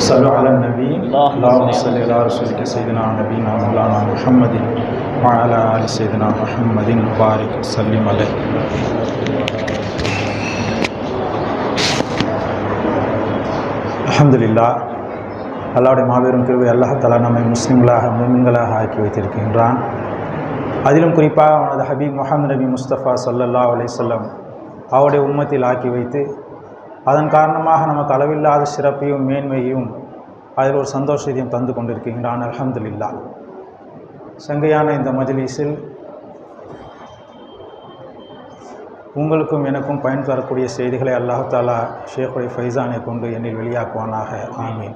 صلوا على النبي اللهم اللهم صل صل على رسولك سيدنا نبينا مولانا محمد وعلى آل سيدنا محمد وبارك وسلم عليه அல்ஹம்துலில்லா அல்லாவுடைய மாபெரும் கிருவை அல்லாஹ் தலா நம்மை முஸ்லிம்களாக முமின்களாக ஆக்கி வைத்திருக்கின்றான் அதிலும் குறிப்பாக அவனது ஹபீப் முகமது நபி முஸ்தபா சல்லல்லா அலைஹிஸ்ஸலாம் அவருடைய உம்மத்தில் ஆக்கி வைத்து அதன் காரணமாக நமக்கு அளவில்லாத சிறப்பையும் மேன்மையும் அதில் ஒரு சந்தோஷத்தையும் தந்து கொண்டிருக்கின்றான். அல்ஹம்துலில்லா. சங்கையான இந்த மஜ்லீஸில் உங்களுக்கும் எனக்கும் பயன் தரக்கூடிய செய்திகளை அல்லாஹ் தாலா ஷேഖுடைய ஃபைசானை கொண்டு என்னில் வெளியாக்குவானாக. ஆமீன்.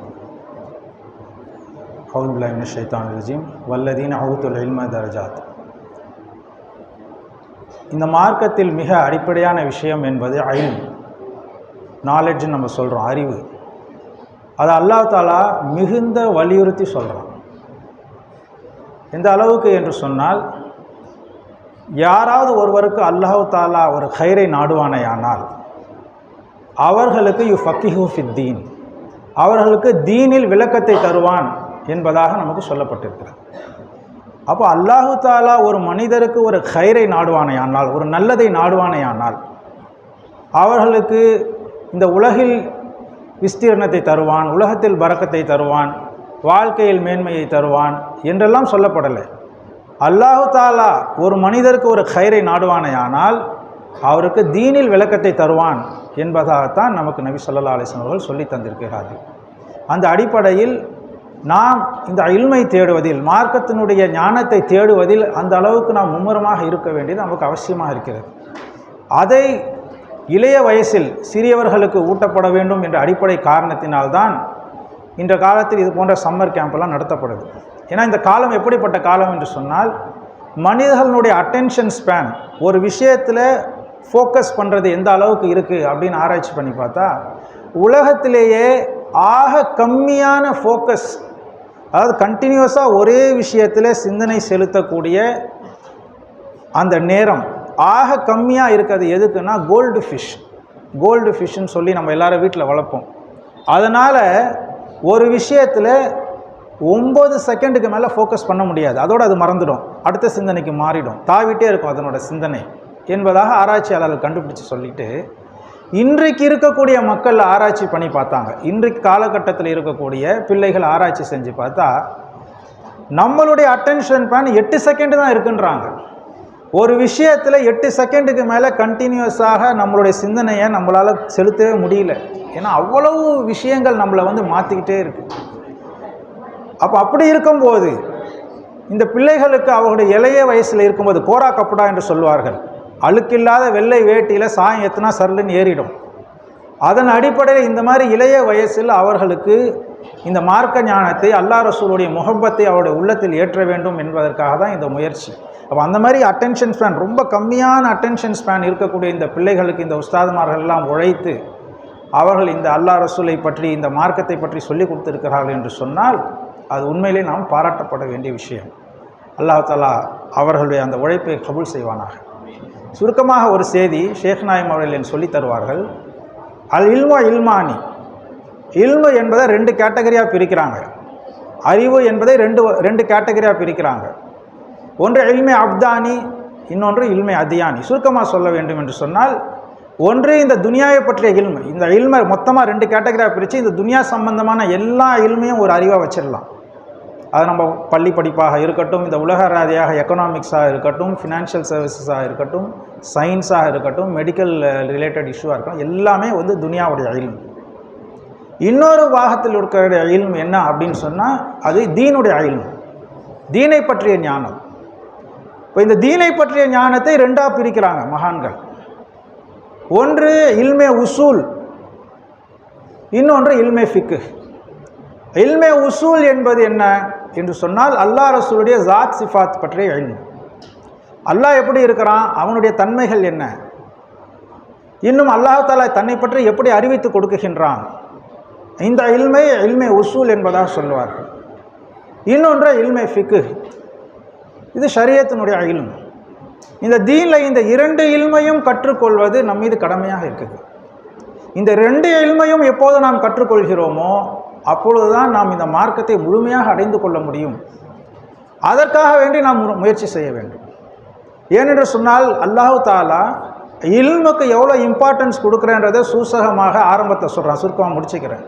ஹவுதுல்லாஹின் ஷைத்தான் ரஜீம். வல்லதீன் அவுத்துல் இல்ம தரஜாத். இந்த மார்க்கத்தில் மிக அடிப்படையான விஷயம் என்பது அயில் நாலெட்ஜுன்னு நம்ம சொல்கிறோம் அறிவு. அதை அல்லாஹ் தாலா மிகுந்த வலியுறுத்தி சொல்கிறான் எந்த அளவுக்கு என்று சொன்னால் யாராவது ஒருவருக்கு அல்லாஹு தாலா ஒரு ஹைரை நாடுவானையானால் அவர்களுக்கு யு ஃபக்கிஹு ஃபித்தீன் அவர்களுக்கு தீனில் விளக்கத்தை தருவான் என்பதாக நமக்கு சொல்லப்பட்டிருக்கிறது. அப்போ அல்லாஹு தாலா ஒரு மனிதருக்கு ஒரு ஹைரை நாடுவானையானால் ஒரு நல்லதை நாடுவானையானால் அவர்களுக்கு இந்த உலகில் விஸ்தீர்ணத்தை தருவான் உலகத்தில் பறக்கத்தை தருவான் வாழ்க்கையில் மேன்மையை தருவான் என்றெல்லாம் சொல்லப்படலை. அல்லாஹு தாலா ஒரு மனிதருக்கு ஒரு கயிறை நாடுவானேயானால் அவருக்கு தீனில் விளக்கத்தை தருவான் என்பதாகத்தான் நமக்கு நபி சொல்லா அலிஸ்லாம் அவர்கள் சொல்லி தந்திருக்கிறார்கள். அந்த அடிப்படையில் நாம் இந்த இல்மை தேடுவதில் மார்க்கத்தினுடைய ஞானத்தை தேடுவதில் அந்த அளவுக்கு நாம் மும்முரமாக இருக்க வேண்டியது நமக்கு அவசியமாக இருக்கிறது. அதை இளைய வயசில் சிறியவர்களுக்கு ஊட்டப்பட வேண்டும் என்ற அடிப்படை காரணத்தினால்தான் இந்த காலத்தில் இது போன்ற சம்மர் கேம்பெல்லாம் நடத்தப்படுது. ஏன்னா இந்த காலம் எப்படிப்பட்ட காலம் என்று சொன்னால் மனிதர்களுடைய அட்டென்ஷன் ஸ்பேன் ஒரு விஷயத்தில் ஃபோக்கஸ் பண்ணுறது எந்த அளவுக்கு இருக்குது அப்படின்னு ஆராய்ச்சி பண்ணி பார்த்தா உலகத்திலேயே ஆக கம்மியான ஃபோக்கஸ் அதாவது கண்டினியூஸாக ஒரே விஷயத்தில் சிந்தனை செலுத்தக்கூடிய அந்த நேரம் ஆக கம்மியாக இருக்கிறது எதுக்குன்னா கோல்டு ஃபிஷ். கோல்டு ஃபிஷ்ஷுன்னு சொல்லி நம்ம எல்லாரும் வீட்டில் வளர்ப்போம். அதனால் ஒரு விஷயத்தில் ஒம்பது செகண்டுக்கு மேலே ஃபோக்கஸ் பண்ண முடியாது. அதோடு அது மறந்துடும். அடுத்த சிந்தனைக்கு மாறிடும். தாவிட்டே இருக்கும் அதனோட சிந்தனை. என்பதாக ஆராய்ச்சியாளர்கள் கண்டுபிடிச்சு சொல்லிட்டு இன்றைக்கு இருக்கக்கூடிய மக்கள் ஆராய்ச்சி பண்ணி பார்த்தாங்க. இன்றைக்கு காலகட்டத்தில் இருக்கக்கூடிய பிள்ளைகள் ஆராய்ச்சி செஞ்சு பார்த்தா நம்மளுடைய அட்டென்ஷன் பேன் எட்டு செகண்டு தான் இருக்குன்றாங்க. ஒரு விஷயத்தில் எட்டு செகண்டுக்கு மேலே கண்டினியூஸாக நம்மளுடைய சிந்தனையை நம்மளால் செலுத்தவே முடியல. ஏன்னா அவ்வளவு விஷயங்கள் நம்மளை வந்து மாற்றிக்கிட்டே இருக்குது அப்போ அப்படி இருக்கும்போது இந்த பிள்ளைகளுக்கு அவங்களுடைய இளைய வயசில் இருக்கும்போது கோரா கப்படா என்று சொல்வார்கள் அழுக்கில்லாத வெள்ளை வேட்டியில் சாயம் எத்தனா சரலுன்னு ஏறிடும். அதன் அடிப்படையில் இந்த மாதிரி இளைய வயசில் அவர்களுக்கு இந்த மார்க்க ஞானத்தை அல்லா ரசூலுடைய முகப்பத்தை அவருடைய உள்ளத்தில் ஏற்ற வேண்டும் என்பதற்காக தான் இந்த முயற்சி. அப்போ அந்த மாதிரி அட்டென்ஷன் ஸ்பேன் ரொம்ப கம்மியான அட்டென்ஷன் ஸ்பேன் இருக்கக்கூடிய இந்த பிள்ளைகளுக்கு இந்த உஸ்தாதுமார்கள்லாம் உழைத்து அவர்கள் இந்த அல்லா ரசூலை பற்றி இந்த மார்க்கத்தை பற்றி சொல்லி கொடுத்திருக்கிறார்கள் என்று சொன்னால் அது உண்மையிலே நாம் பாராட்டப்பட வேண்டிய விஷயம். அல்லாஹ் தாலா அவர்களுடைய அந்த உழைப்பை கபூல் செய்வானாக. சுருக்கமாக ஒரு செய்தி ஷேக் நாயம் அவர்கள் என் சொல்லி தருவார்கள். அல் இல்மா இல்மானி. இல்மு என்பதை ரெண்டு கேட்டகரியாக பிரிக்கிறாங்க. அறிவு என்பதை ரெண்டு ரெண்டு கேட்டகரியாக பிரிக்கிறாங்க. ஒன்று இல்மை அப்தானி இன்னொன்று இல்மை அதியானி. சுருக்கமாக சொல்ல வேண்டும் என்று சொன்னால் ஒன்று இந்த துனியாவை பற்றிய இல்மை. இந்த இல்மை மொத்தமாக ரெண்டு கேட்டகரியாக பிரித்து இந்த துனியா சம்பந்தமான எல்லா இல்மையும் ஒரு அறிவாக வச்சிடலாம். அது நம்ம பள்ளி படிப்பாக இருக்கட்டும் இந்த உலக ராதியாக எக்கனாமிக்ஸாக இருக்கட்டும் ஃபினான்ஷியல் சர்வீசஸாக இருக்கட்டும் சயின்ஸாக இருக்கட்டும் மெடிக்கல் ரிலேட்டட் இஷ்யூவாக இருக்கட்டும் எல்லாமே வந்து துனியாவுடைய இல்மு. இன்னொரு வாகத்தில் இருக்கிற இல்மு என்ன அப்படின்னு சொன்னால் அது தீனுடைய இல்மு. தீனை பற்றிய ஞானம். இப்போ இந்த தீனை பற்றிய ஞானத்தை ரெண்டாக பிரிக்கிறாங்க மகான்கள். ஒன்று இல்மே உசூல் இன்னொன்று இல்மே ஃபிக்கு. இல்மே உசூல் என்பது என்ன என்று சொன்னால் அல்லாஹ் ரசூலுடைய ஜாத் சிஃபாத் பற்றிய இல்மு. அல்லாஹ் எப்படி இருக்கிறான்? அவனுடைய தன்மைகள் என்ன? இன்னும் அல்லாஹாலா தன்னை பற்றி எப்படி அறிவித்து கொடுக்குகின்றான்? இந்த இல்மை இல்மை உசூல் என்பதாக சொல்லுவார்கள். இன்னொன்று இல்மை ஃபிக்கு. இது ஷரியத்தினுடைய இல்மு. இந்த தீனில் இந்த இரண்டு இல்மையும் கற்றுக்கொள்வது நம் மீது கடமையாக இருக்குது. இந்த ரெண்டு இல்மையும் எப்போது நாம் கற்றுக்கொள்கிறோமோ அப்பொழுதுதான் நாம் இந்த மார்க்கத்தை முழுமையாக அடைந்து கொள்ள முடியும். அதற்காக வேண்டி நாம் மு- முயற்சி செய்ய வேண்டும். ஏனென்று சொன்னால் அல்லாஹு தாலா இல்முக்கு எவ்வளோ இம்பார்ட்டன்ஸ் கொடுக்குறேன்றதை சூசகமாக ஆரம்பத்தை சொல்கிறான் சுருக்கமாக முடிச்சுக்கிறேன்.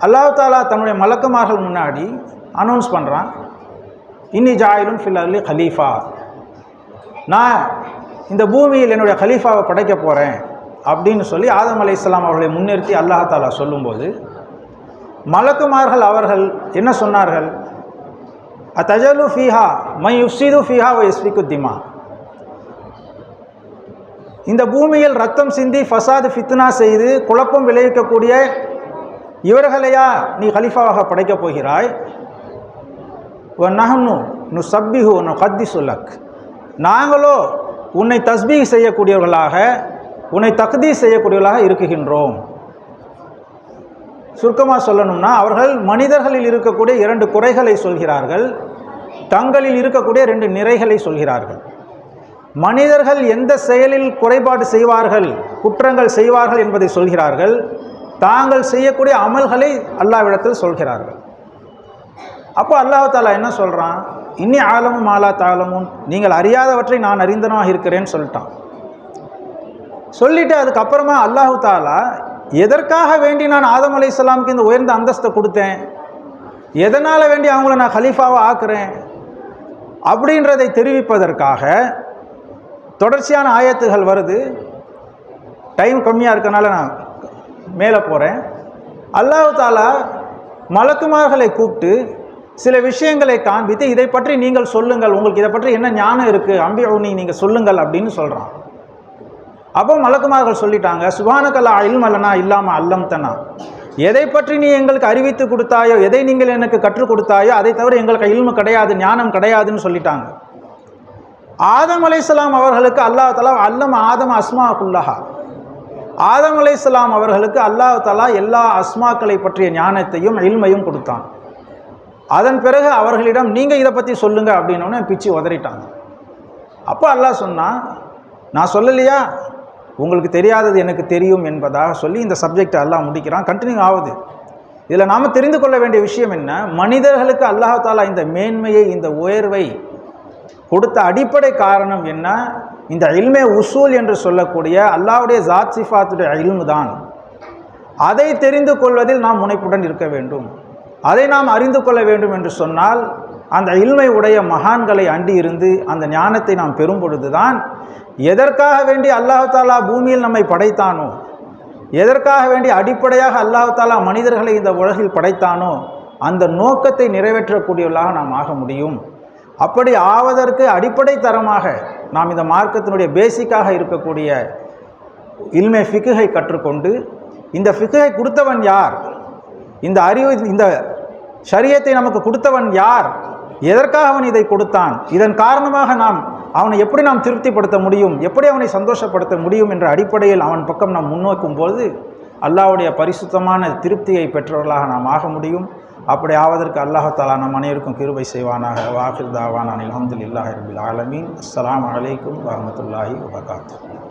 அல்லாஹ் தாலா தன்னுடைய மலக்குமார்கள் முன்னாடி அனௌன்ஸ் பண்ணுறான் இன்னி ஜாயிலும் ஃபில் அல்லி ஹலீஃபா நான் இந்த பூமியில் என்னுடைய கலீஃபாவை படைக்க போகிறேன் அப்படின்னு சொல்லி ஆதம் இஸ்லாம் அவர்களை முன்னிறுத்தி அல்லாஹ் தாலா சொல்லும்போது மலக்குமார்கள் அவர்கள் என்ன சொன்னார்கள்? அத்தஜலு ஃபீஹா மை யுஃப்சிது ஃபீஹா வ யஸ்பிகு திமா. இந்த பூமியில் ரத்தம் சிந்தி ஃபசாது ஃபித்னா செய்து குழப்பம் விளைவிக்கக்கூடிய இவர்களையா நீ ஹலிஃபாவாக படைக்கப் போகிறாய்? வ நஹ்னு நு சப்பிஹு நு கத்தி சுலக் நாங்களோ உன்னை தஸ்பீஹ் செய்யக்கூடியவர்களாக உன்னை தகுதி செய்யக்கூடியவர்களாக இருக்குகின்றோம். சுருக்கமாக சொல்லணும்னா அவர்கள் மனிதர்களில் இருக்கக்கூடிய இரண்டு குறைகளை சொல்கிறார்கள் தங்களில் இருக்கக்கூடிய ரெண்டு நிறைகளை சொல்கிறார்கள். மனிதர்கள் எந்த செயலில் குறைபாடு செய்வார்கள் குற்றங்கள் செய்வார்கள் என்பதை சொல்கிறார்கள் தாங்கள் செய்யக்கூடிய அமல்களை அல்லாவிடத்தில் சொல்கிறார்கள். அப்போ அல்லாகுதாலா என்ன சொல்கிறான் இன்னி ஆலமும் மாலா தாளமும் நீங்கள் அறியாதவற்றை நான் அறிந்தனாக இருக்கிறேன்னு சொல்லிட்டான். சொல்லிவிட்டு அதுக்கப்புறமா அல்லாஹு தாலா எதற்காக வேண்டி நான் ஆதம் அலைஹிஸ்ஸலாமுக்கு இந்த உயர்ந்த அந்தஸ்தை கொடுத்தேன்? எதனால் வேண்டி அவங்கள நான் ஹலீஃபாவாக ஆக்குறேன்? அப்படின்றதை தெரிவிப்பதற்காக தொடர்ச்சியான ஆயத்துகள் வருது. டைம் கம்மியாக இருக்கனால நான் மேலே போகிறேன் அல்லாஹு தாலா மலக்குமார்களை கூப்பிட்டு சில விஷயங்களை காண்பித்து இதை பற்றி நீங்கள் சொல்லுங்கள். உங்களுக்கு இதை பற்றி என்ன ஞானம் இருக்குது அம்பியவுனி நீங்கள் சொல்லுங்கள் அப்படின்னு சொல்கிறான் அப்போ மலக்குமார்கள் சொல்லிட்டாங்க சுபானக்கல்லா இல்மல்லனா இல்லாமல் அல்லம் தனா எதை பற்றி நீ எங்களுக்கு அறிவித்து கொடுத்தாயோ எதை நீங்கள் எனக்கு கற்றுக் கொடுத்தாயோ அதை தவிர எங்களுக்கு இல்மு கிடையாது ஞானம் கிடையாதுன்னு சொல்லிட்டாங்க. ஆதம் அலைசலாம் அவர்களுக்கு அல்லாஹ் தலா அல்லம் ஆதம் அஸ்மா குல்லஹா. ஆதம் அலைசலாம் அவர்களுக்கு அல்லாஹ் தலா எல்லா அஸ்மாக்களை பற்றிய ஞானத்தையும் இல்மையும் கொடுத்தான். அதன் பிறகு அவர்களிடம் நீங்கள் இதை பற்றி சொல்லுங்கள் அப்படின்னோடனே பிச்சு உதறிட்டாங்க. அப்போ அல்லாஹ் சொன்னான் நான் சொல்லலையா? உங்களுக்கு தெரியாதது எனக்கு தெரியும் என்பதாக சொல்லி இந்த சப்ஜெக்டை அல்லாஹ் முடிக்கிறான். கண்டினியூ ஆகுது. இதில் நாம் தெரிந்து கொள்ள வேண்டிய விஷயம் என்ன? மனிதர்களுக்கு அல்லாஹாலா இந்த மேன்மையை இந்த உயர்வை கொடுத்த அடிப்படை காரணம் என்ன? இந்த இல்மே உசூல் என்று சொல்லக்கூடிய அல்லாவுடைய ஜாத் சிஃபாத்துடைய இல்மு தான் அதை தெரிந்து கொள்வதில் நாம் முனைப்புடன் இருக்க வேண்டும். அதை நாம் அறிந்து கொள்ள வேண்டும் என்று சொன்னால் அந்த இல்மை உடைய மகான்களை அண்டி இருந்து அந்த ஞானத்தை நாம் பெறும் பொழுதுதான் எதற்காக வேண்டி அல்லாஹ் தாலா பூமியில் நம்மை படைத்தானோ எதற்காக வேண்டி அடிப்படையாக அல்லாஹ் தாலா மனிதர்களை இந்த உலகில் படைத்தானோ அந்த நோக்கத்தை நிறைவேற்றக்கூடியவர்களாக நாம் ஆக முடியும். அப்படி ஆவதற்கு அடிப்படை தரமாக நாம் இந்த மார்க்கத்தினுடைய பேசிக்காக இருக்கக்கூடிய இல்மை ஃபிக்குகை கற்றுக்கொண்டு இந்த ஃபிக்குகை கொடுத்தவன் யார்? இந்த அறிவு இந்த ஷரியத்தை நமக்கு கொடுத்தவன் யார்? எதற்காக அவன் இதை கொடுத்தான்? இதன் காரணமாக நாம் அவனை எப்படி நாம் திருப்திப்படுத்த முடியும்? எப்படி அவனை சந்தோஷப்படுத்த முடியும் என்ற அடிப்படையில் அவன் பக்கம் நாம் முன்னோக்கும் போது அல்லாவுடைய பரிசுத்தமான திருப்தியை பெற்றவர்களாக நாம் ஆக முடியும். அப்படி ஆவதற்கு அல்லாஹாலா நம் அனைவருக்கும் கிருபை செய்வானாக. வாஹிர் தாவான் அனில் அஹமதுல்லாஹி ஆலமீன். அஸ்லாம் வலைக்கம் வரமத்துல்லாஹி வபர்காத்து